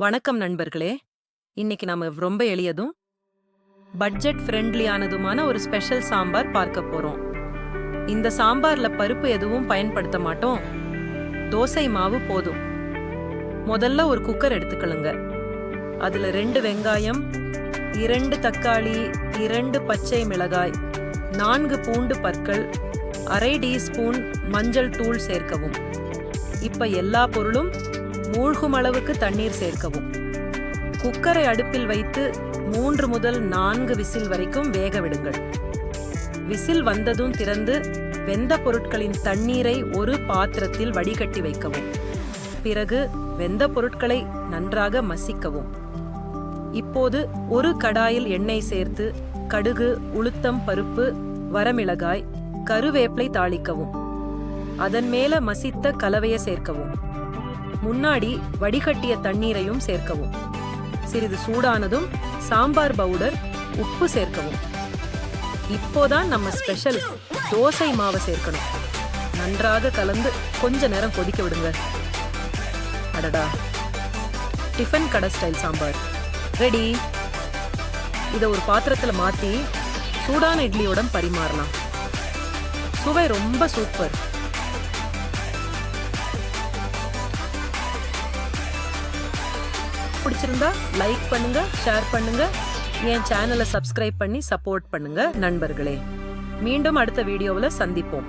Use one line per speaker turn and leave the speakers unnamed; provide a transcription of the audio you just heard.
வணக்கம் நண்பர்களே. இன்னைக்கு நாம ரொம்ப எளியதும் பட்ஜெட் ஃப்ரெண்ட்லியானதுமான ஒரு ஸ்பெஷல் சாம்பார் பார்க்க போறோம். இந்த சாம்பார்ல பருப்பு எதுவும் பயன்படுத்த மாட்டோம். தோசை மாவு போதும். முதல்ல ஒரு குக்கர் எடுத்துக்கலுங்க அதுல ரெண்டு வெங்காயம் இரண்டு தக்காளி இரண்டு பச்சை மிளகாய் நான்கு பூண்டு பற்கள் அரை டீஸ்பூன் மஞ்சள் தூள் சேர்க்கவும். இப்ப எல்லா பொருளும் மூழ்கும் அளவுக்கு தண்ணீர் சேர்க்கவும். குக்கரை அடுப்பில் வைத்து மூன்று முதல் நான்கு விசில் வரைக்கும் வேக விடுங்கள். விசில் வந்ததும் திறந்து வெந்த பொருட்களின் தண்ணீரை ஒரு பாத்திரத்தில் வடிகட்டி வைக்கவும். பிறகு வெந்த பொருட்களை நன்றாக மசிக்கவும். இப்போது ஒரு கடாயில் எண்ணெய் சேர்த்து கடுகு உளுத்தம் பருப்பு வரமிளகாய் கருவேப்பிலை தாளிக்கவும். அதன் மேல மசித்த கலவையை சேர்க்கவும். முன்னாடி வடிகட்டிய தண்ணீரையும் சேர்க்கவும். சிறிது சூடானதும் சாம்பார் பவுடர் உப்பு சேர்க்கவும். இப்போதான் நம்ம ஸ்பெஷல் தோசை மாவை சேர்க்கணும். நன்றாக கலந்து கொஞ்ச நேரம் கொதிக்க விடுங்க. அடடா. டிஃபன் கடை ஸ்டைல் சாம்பார். ரெடி இதை ஒரு பாத்திரத்தில் மாற்றி சூடான இட்லியோட பரிமாறலாம். சுவை ரொம்ப சூப்பர் பிடிச்சிருந்தா லைக் பண்ணுங்க ஷேர் பண்ணுங்க. என் சேனலை சப்ஸ்கிரைப் பண்ணி சப்போர்ட் பண்ணுங்க நண்பர்களே. மீண்டும் அடுத்த வீடியோவில் சந்திப்போம்.